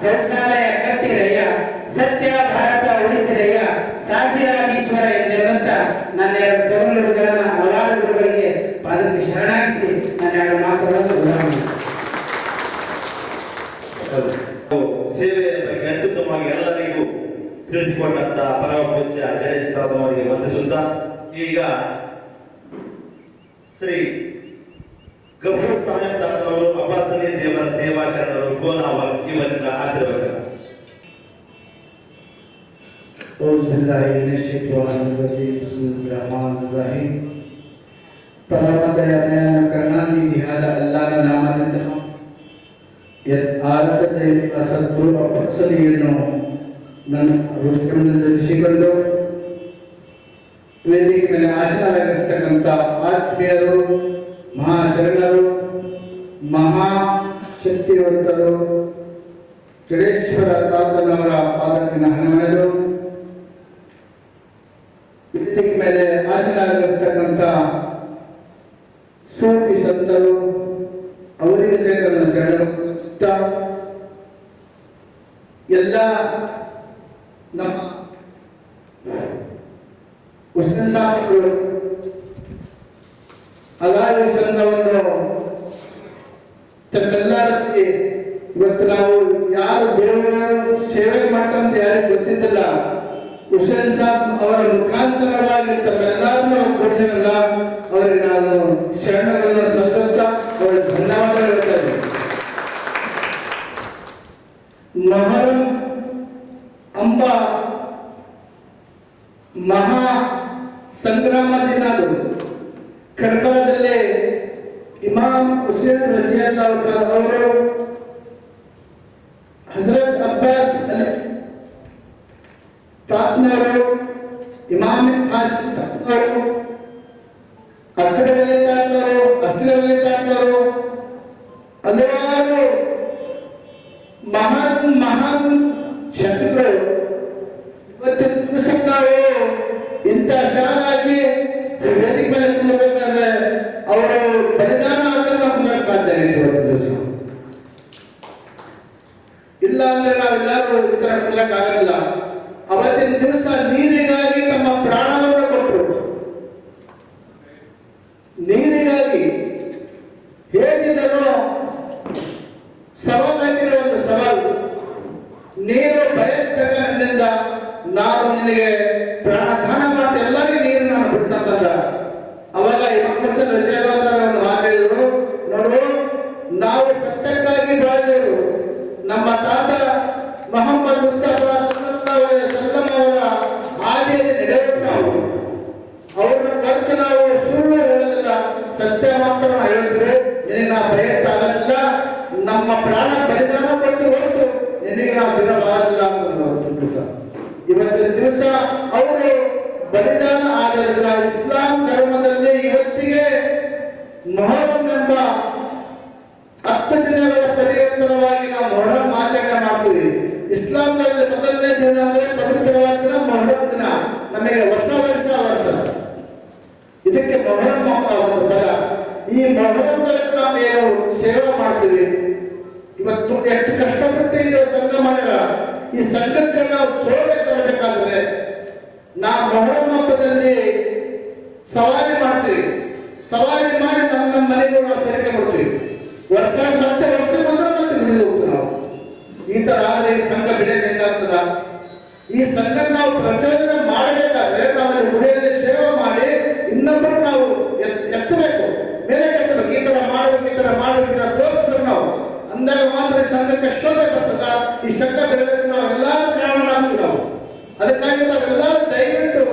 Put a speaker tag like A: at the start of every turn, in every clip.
A: ಶೌಚಾಲಯ ಕಟ್ಟಿದೆಯ? ಸತ್ಯ ಭಾರತ ಉಳಿಸಿದೆಯ? ಸಾಸಿರಾಜೀಶ್ವರ ಎಂದೆನ್ನುತ್ತ ನನ್ನ ಎರಡು ತೊರಲುಡುಗಳನ್ನು ಹಲವಾರು ಗುರುಗಳಿಗೆ ಪಾದಕ್ಕೆ ಶರಣಾಗಿಸಿ ನನ್ನ ಎರಡು ಮಾತುಗಳನ್ನು ಸೇವೆ
B: ಸೇವೆಯ ಬಗ್ಗೆ ಅತ್ಯುತ್ತಮವಾಗಿ ಎಲ್ಲರಿಗೂ ತಿಳಿಸಿಕೊಂಡಂತ ಪರಮ ಪೂಜ್ಯ ಮತ್ತು ವಂದಿಸುತ್ತಾ, ಈಗ ಶ್ರೀ ಗಫೂರ್ ಅಬ್ಬಾಸಲಿ ದೇವರ ಸೇವಾ ಶರಣರು ಗೋನಾವಲ್ ಇವರಿಂದ ಆಶೀರ್ವಚನ
C: أعوذ بالله من الشيطان الرجيم بسم الله الرحمن الرحيم ಪರಮದಯನಯನ ಕರುಣಾನಿಧಿಯಾದ ಅಲ್ಲಾನ ನಾಮದಿಂದ ಯತ್ ಆರತತೆ ಅಸದ್ದು ಅಪಸಲಿಯನ್ನು ನನ್ನ ಹೃದಯದಲ್ಲಿರಿಸಿಕೊಂಡು ವೇದಿಕೆ ಮೇಲೆ ಆಸನರಾಗಿರ್ತಕ್ಕಂಥ ಆತ್ಮೀಯರು ಮಹಾಶರಣರು ಮಹಾಶಕ್ತಿವಂತರು ಜಡೇಶ್ವರ ತಾತನವರ ಪಾದಕ್ಕೆ ಹಣಮೆದು ವೇದಿಕೆ ಮೇಲೆ ಆಸನಾಗಿರ್ತಕ್ಕಂಥ ಸೂಫಿ ಸಂತರು, ಅವರಿಗೆ ಸೇರಿದ ಸೆಳೆಯುತ್ತ ಎಲ್ಲ ನಮ್ಮ ಉಷ್ಣ ಸಾಮಗಳು ಅದಾಗಿ ಸಂಘವನ್ನು ತಮ್ಮೆಲ್ಲರಲ್ಲಿ ಇವತ್ತು ನಾವು ಯಾರು ದೇವರ ಸೇವೆ ಮಾಡ್ತಾರಂತ ಯಾರಿಗೂ ಗೊತ್ತಿದ್ದಿಲ್ಲ. ಹುಸೇನ್ ಸಾಬ್ ಅವರ ಮುಖಾಂತರವಾಗಿ ತಮ್ಮೆಲ್ಲರನ್ನೂ ಕೊಡಿಸಿರಲ್ಲ ಅವರಿಗೆ ನಾನು ಶರಣಗಳನ್ನು ಸಲ್ಲಿಸುತ್ತಾ ಅವರಿಗೆ ಧನ್ಯವಾದ ಹೇಳ್ತಾ ಇದ್ದೀನಿ. ಮಹರಂ ಅಂಬ ಮಹಾ ಸಂಗ್ರಾಮ ದಿನ ಅದು ಕರ್ಬಲದಲ್ಲೇ ಇಮಾಮ್ ಹುಸೇನ್ ರಜಿಯಲ್ಲಾ ಅವರು ಹಜರತ್ ಅಬ್ಬಾಸ್ ಅಲಿ ತಾತ್ನವರು ಇಮಾಮ್ ಖಾಸಿಂ ತಾತ್ನವರು ಅಕ್ಕಡಲ್ಲಿ ತಾತ್ನವರು ಹಸಿರಲ್ಲಿ ತಾತ್ನವರು ಹಲವಾರು ಮಹಾನ್ ಮಹಾನ್ ಶಕ್ತಿಗಳು ಇವತ್ತಿನ ದಿವಸ ನಾವು ಇಂಥ ಶಾಲಾಗಿ ವೇದಿಕೆ ಮೇಲೆ ಕುಂದಿರ್ಬೇಕಾದ್ರೆ ಅವರು ಬಲಿದಾನ ಆದ್ರೆ ನಾವು ದಿವಸ ಇಲ್ಲ ಅಂದ್ರೆ ನಾವೆಲ್ಲರೂ ಈ ತರ ಕುಂದ್ರಕ್ ಆಗೋದಿಲ್ಲ ಅವತ್ತಿನ ದಿವಸ ನೀರಿಗಾಗಿ ತಮ್ಮ ಪ್ರಾಣವನ್ನು ಕೊಟ್ಟರು. ನೀರಿಗಾಗಿ ಹೇಗಿದ್ದರೂ ಸವಾಲ್ ಒಂದು ಸವಾಲು, ನೀನು ಭಯಂತಕ ನನ್ನಿಂದ ನಾನು ನಿನಗೆ ಪ್ರಾಣದಾನ ಮಾಡ್ತಾ ಎಲ್ಲರಿಗೂ ನೀರು ನಾನು ಬಿಡ್ತಂತಂದ ಅವಾಗ ಇಮಾಮ್ ರಜಾವನ್ನು ಮಾತಾಡಿದ್ರು ನೋಡು ನಾವು ಸತ್ಯಕ್ಕಾಗಿ ಬೆಳೆದವರು ನಮ್ಮ ತಾತ ಮೊಹಮ್ಮದ್ ಮುಸ್ತಫಾ ಸಲ್ಲಲ್ಲಾಹು ವಸಲ್ಲಂ ಅವರ ಹಾದಿಯಲ್ಲಿ ನಡೆಯಬೇಕು ನಾವು ಅವ್ರನ್ನ ಕರೆದು ನಾವು ಸುಳ್ಳು ಹೇಳೋದಿಲ್ಲ, ಸತ್ಯ ಮಾತ್ರ ಹೇಳ್ತೀವಿ. ನಾವು ನಮ್ಮ ಪ್ರಾಣ ಬಲಿದಾನ ಕೊಟ್ಟು ಹೊರತು ನಿನಗೆ ನಾವು ಸಿರಬಾರದಿಲ್ಲ ಅಂತ ನಾವು ದಿವಸ ಇವತ್ತಿನ ದಿವಸ ಅವರು ಬಲಿದಾನ ಆಗೋದಿಲ್ಲ ಇಸ್ಲಾಂ ಧರ್ಮದಲ್ಲಿ ಇವತ್ತಿಗೆ ಮೊಹರಂ ಎಂಬ ಹತ್ತು ದಿನಗಳ ಪರ್ಯಂತರವಾಗಿ ನಾವು ಮೊಹರಂ ಆಚರಣೆ ಮಾಡ್ತೀವಿ ಇಸ್ಲಾಂನಲ್ಲಿ ಮೊದಲನೇ ದಿನ ಅಂದ್ರೆ ಪವಿತ್ರವಾದ ದಿನ ಮೊಹರಂ ದಿನ. ನಮಗೆ ಹೊಸ ವರ್ಷ ವರ್ಷ. ಇದಕ್ಕೆ ಮೊಹರಂ ಅಂತ ಒಂದು ಪದ. ಈ ಮೊಹರಂದಲ್ಲಿ ನಾವು ಏನು ಸೇವೆ ಮಾಡ್ತೀವಿ. ಇವತ್ತು ಎಷ್ಟು ಕಷ್ಟಪಟ್ಟು ಇದು ಸಂಘ ಮಾಡ್ಯಾರ ಈ ಸಂಘಕ್ಕೆ ನಾವು ಸೋಲೆ ತರಬೇಕಾದ್ರೆ ನಾವು ಮೊಹರಂ ಹಬ್ಬದಲ್ಲಿ ಸವಾರಿ ಮಾಡ್ತೀವಿ. ಸವಾರಿ ಮಾಡಿ ನಮ್ಮ ನಮ್ಮ ಮನೆಗೂ ನಾವು ಸೇರಿಕೆ ಮಾಡ್ತೀವಿ. ವರ್ಷ ಮತ್ತೆ ವರ್ಷ ಮತ್ತೆ ಬಿಡಿದು ಹೋಗ್ತೀವಿ ನಾವು. ಈ ತರ ಆದ್ರೆ ಈ ಸಂಘ ಬೆಳೆಯಕ್ಕೆ ಹೆಂಗಾಗ್ತದ ಈ ಸಂಘ ನಾವು ಪ್ರಚೋದನೆ ಮಾಡಬೇಕಾದ್ರೆ ನಾವು ಅಲ್ಲಿ ಗುಡಿಯಲ್ಲಿ ಸೇವೆ ಮಾಡಿ ಇನ್ನೊಬ್ಬರು ನಾವು ಎತ್- ಎತ್ತಬೇಕು. ಮೇಲೆ ಎತ್ತಬೇಕು ಈ ತರ ಮಾಡಬೇಕು, ಈ ತರ ಮಾಡಬೇಕು, ಈ ತರ ತೋರಿಸ್ಬೇಕು ನಾವು. ಅಂದಾಗ ಮಾತ್ರ ಈ ಸಂಘಕ್ಕೆ ಶೋಭೆ ಬರ್ತದ. ಈ ಸಂಘ ಬೆಳೆದಕ್ಕೆ ನಾವು ಎಲ್ಲರೂ ಕಾರಣ ನಾವು. ಅದಕ್ಕಾಗಿ ನಾವೆಲ್ಲರೂ ದಯವಿಟ್ಟು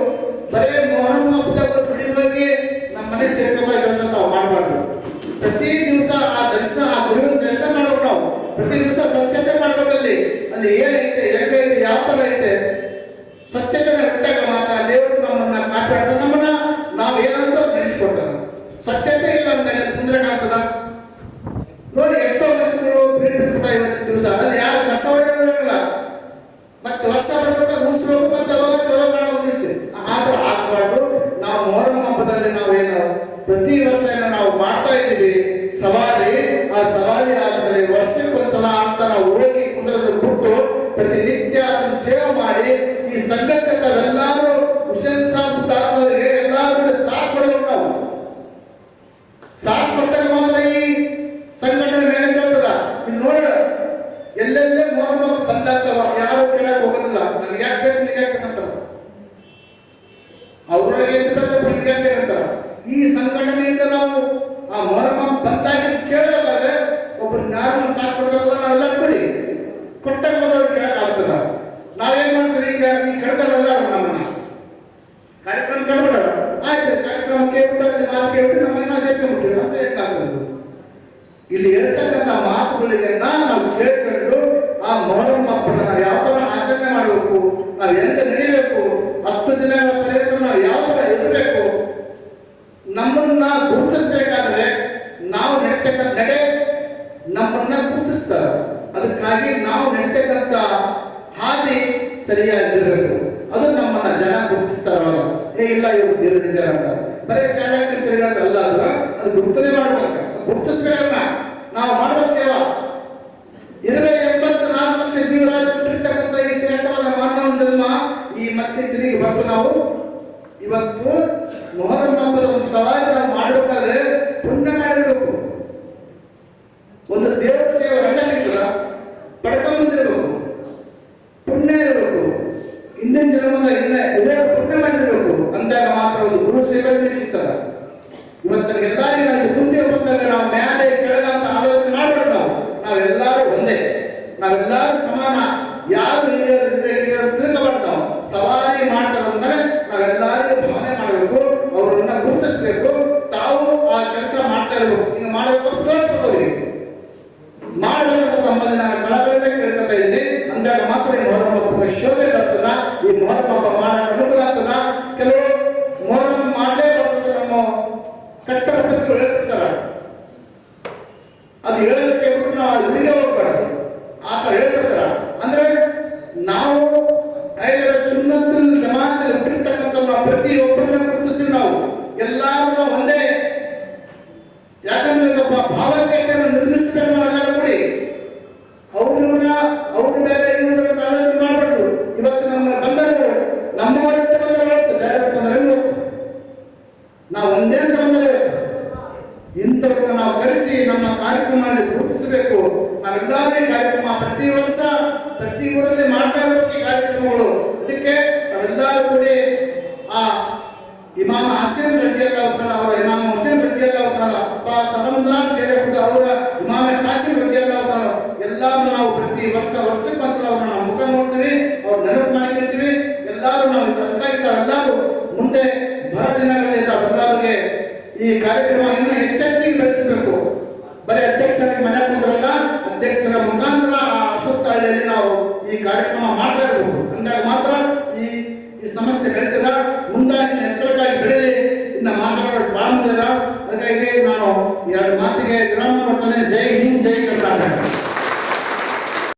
C: ಬರೇ ಮೊಹರಂ ಹಬ್ಬದಾಗ ಹೋಗಿ ನಮ್ಮ ಮನೆ ಸೇರ್ಕೊಂಬ ಕೆಲಸ ನಾವು ಮಾಡಬಾರ್ದು. ಪ್ರತಿ ದಿವಸ ಆ ದರ್ಶನ, ಆ ಗುರುವಿನ ದರ್ಶನ ಮಾಡ್ಬೇಕು ನಾವು. ಪ್ರತಿ ದಿವಸ ಸ್ವಚ್ಛತೆ ಮಾಡ್ಬೇಕಲ್ಲಿ ಅಲ್ಲಿ so much. ನಾವು ಆ ಮೊಹರಮ ಬಂದಾಗಿದ್ದು ಕೇಳಬೇಕಾದ್ರೆ ಒಬ್ಬರು ನ್ಯಾಯನ ಸಾಥ್ ಕೊಡ್ಬೇಕಲ್ಲ, ನಾವೆಲ್ಲ ಕೊಡಿ. ಕೊಟ್ಟಾಗ ಮೊದಲು ಕೇಳಕ್ಕಾಗ್ತದ ನಾವೇನ್ ಮಾಡ್ತೀವಿ ಈಗ ಈ ಕರೆದವರೆಲ್ಲ ನಮ್ಮನ್ನ. ಕಾರ್ಯಕ್ರಮ ಕರ್ಬಿಟ್ಟಾರ ಆಯ್ತು ಕಾರ್ಯಕ್ರಮ ಕೇಳ್ಬಿಟ್ಟು ಮಾತು ಕೇಳ್ಬಿಟ್ಟು ನಮ್ಮ ಏನೋ ಸೇರ್ಕೊಂಡ್ಬಿಟ್ವಿ ಅಂದ್ರೆ ಏನಾಗ್ತದೆ ಇಲ್ಲಿ ಹೇಳ್ತಕ್ಕಂಥ ಮಾತುಗಳಿಗೆ ನಾವು ಕೇಳ್ಕೊಂಡು ಆ ಮೊಹರಂ ಹಬ್ಬನ ನಾವು ಯಾವ ಥರ ಆಚರಣೆ ಮಾಡಬೇಕು ನಾವು ಎಂತ ನಡಿಬೇಕು ಹತ್ತು ದಿನಗಳ ಪರ್ಯಂತ ನಾವು ಯಾವ ಥರ ಇರಬೇಕು ನಮ್ಮನ್ನ ಗುರುತಿಸ್ಬೇಕಾದ್ರೆ ನಾವು ನಡೀತಕ್ಕಂಥ ನಡೆ ನಮ್ಮನ್ನ ಗುರುತಿಸ್ತಾರೆ ಅದಕ್ಕಾಗಿ ನಾವು ನಡೀತಕ್ಕಂಥ ಹಾದಿ ಸರಿಯಾಗಿರಬೇಕು ಅದು ನಮ್ಮನ್ನ ಜನ ಗುರುತಿಸ್ತಾರ ಅವಾಗ ಏ ಇಲ್ಲ ಹಿಡಿದಾರ ಅಂತ ಬರೀ ಶಾಲೆಗೆ ತಿರುಗಾಡ್ರಲ್ಲ ಅದು ಅದು ಗುರುತನೆ ಮಾಡ್ಬೇಕು ಗುರುತಿಸ್ಬೇಕನ್ನ ನಾವು ಮಾಡ್ಬೇಕು ಸೇವಾ. ಇರುವೆ ಎಂಬತ್ತು ನಾಲ್ಕು ಲಕ್ಷ ಜೀವರಾಜ್ ಬಿಟ್ಟಿರ್ತಕ್ಕಂಥ ಈ ಶ್ರೇಷ್ಠವಾದ ಮಾನವ ಜನ್ಮ ಈ ಮತ್ತೆ ತಿರುಗಿ ಬಂದು ನಾವು ಇವತ್ತು ಮೊಹರಂ ಹಬ್ಬದ ಒಂದು ಸವಾಲು ನಾವು ಮಾಡಬೇಕಾದ್ರೆ ಪುಣ್ಯ ಮಾಡಿರ್ಬೇಕು ಒಂದು ದೇವರ ಸೇವೆ ರಂಗ ಸಿಗ್ತದ ಪಡ್ಕೊಂಬಂದಿರ್ಬೇಕು ಪುಣ್ಯ ಇರಬೇಕು ಹಿಂದಿನ ಜನ್ಮದ ಇನ್ನ ಇದೇ ಪುಣ್ಯ ಮಾಡಿರ್ಬೇಕು ಅಂದಾಗ ಮಾತ್ರ ಒಂದು ಗುರು ಸೇವೆ ನಮಗೆ ಸಿಗ್ತದ ಇವತ್ತು ಎಲ್ಲರಿಗೂ ನಾವು ಮುಂದೆ ಬಂದಾಗ ನಾವು ಮೇಲೆ ಕೆಳಗ ಅಂತ ಆಲೋಚನೆ ಮಾಡಬಾರ್ದು ನಾವು, ನಾವೆಲ್ಲರೂ ಒಂದೇ, ನಾವೆಲ್ಲರೂ ಸಮಾನ. ಯಾರು ಹಿರಿಯರು ತಿಳ್ಕೊಬಾರ್ದು. ನಾವು ಸವಾರಿ ಮಾಡ್ತಾರೆ ಅಂದ್ರೆ ನಾವೆಲ್ಲರಿಗೂ ಭಾವನೆ ಮಾಡಬೇಕು ಅವರನ್ನ ಗುರುತಿಸ್ಬೇಕು, ತಾವು ಆ ಕೆಲಸ ಮಾಡ್ತಾ ಇರಬೇಕು. ಹಿಂಗೆ ಮಾಡಬೇಕು ತೋರಿಸ್ಬೇಕು. ಆ ನಾವೆಲ್ಲರೂ ಕಾರ್ಯಕ್ರಮ ಪ್ರತಿ ವರ್ಷ, ಪ್ರತಿ ಊರಲ್ಲಿ ಮಾಡ್ತಾ ಇರೋದಕ್ಕೆ ಕಾರ್ಯಕ್ರಮಗಳು. ಅದಕ್ಕೆ ನಾವೆಲ್ಲರೂ ಕೂಡಿ ಆ ಇಮಾಮ ಹಸೇನ್ ರಜಿಯಲ್ಲ ಅವತಾರ ಅವರ, ಇಮಾಮ ಹುಸೇನ್ ರಜಿಯಲ್ಲ ಅವತಾರ ಸಲಮ್ದಾನ್ ಸೇರಿಕೊಂಡು ಅವರ, ಇಮಾಮ ಕಾಸಿಂ ರಜಿಯಲ್ಲ ಅವತಾರ ಎಲ್ಲರೂ ನಾವು ಪ್ರತಿ ವರ್ಷ ವರ್ಷಕ್ಕೊಂದ್ಸಲ ಅವ್ರನ್ನ ನಾವು ಮುಖ ನೋಡ್ತೀವಿ, ಅವ್ರ ನೆನಪು ಮಾಡ್ಕೊಂತೀವಿ ಎಲ್ಲರೂ ನಾವು ಅದಕ್ಕಾಗಿ ತಾವೆಲ್ಲರೂ ಮುಂದೆ ಬರ ದಿನಗಳಲ್ಲಿ ತಾವೆಲ್ಲರಿಗೆ ಈ ಕಾರ್ಯಕ್ರಮ ಇನ್ನೂ ಹೆಚ್ಚೆಚ್ಚಿಗೆ ಬೆಳೆಸಬೇಕು. ಮನೆ ಕುಂದ್ರಲ್ಲ ಅಧ್ಯಕ್ಷರ ಮುಖಾಂತರ ಆ ಅಶೋಕ್ ಹಳ್ಳಿಯಲ್ಲಿ ನಾವು ಈ ಕಾರ್ಯಕ್ರಮ ಮಾಡ್ತಾ ಇರಬೇಕು. ಅಂದಾಗ ಮಾತ್ರ ಈ ಈ ಸಮಸ್ಯೆ ಬೆಳೀತದ ಮುಂದಾಗಿ ಎತ್ತರಕ್ಕಾಗಿ ಬೆಳೀಲಿ ಇನ್ನ ಮಾತನಾಡೋದು ಭಾಳ ಮುಂದಿದ ಅದಕ್ಕಾಗಿ ನಾನು ಎರಡು ಮಾತಿಗೆ ವಿರಾಮ ಕೊಡ್ತಾನೆ. ಜೈ ಹಿಂದ್, ಜೈ ಕರ್ನಾಟಕ.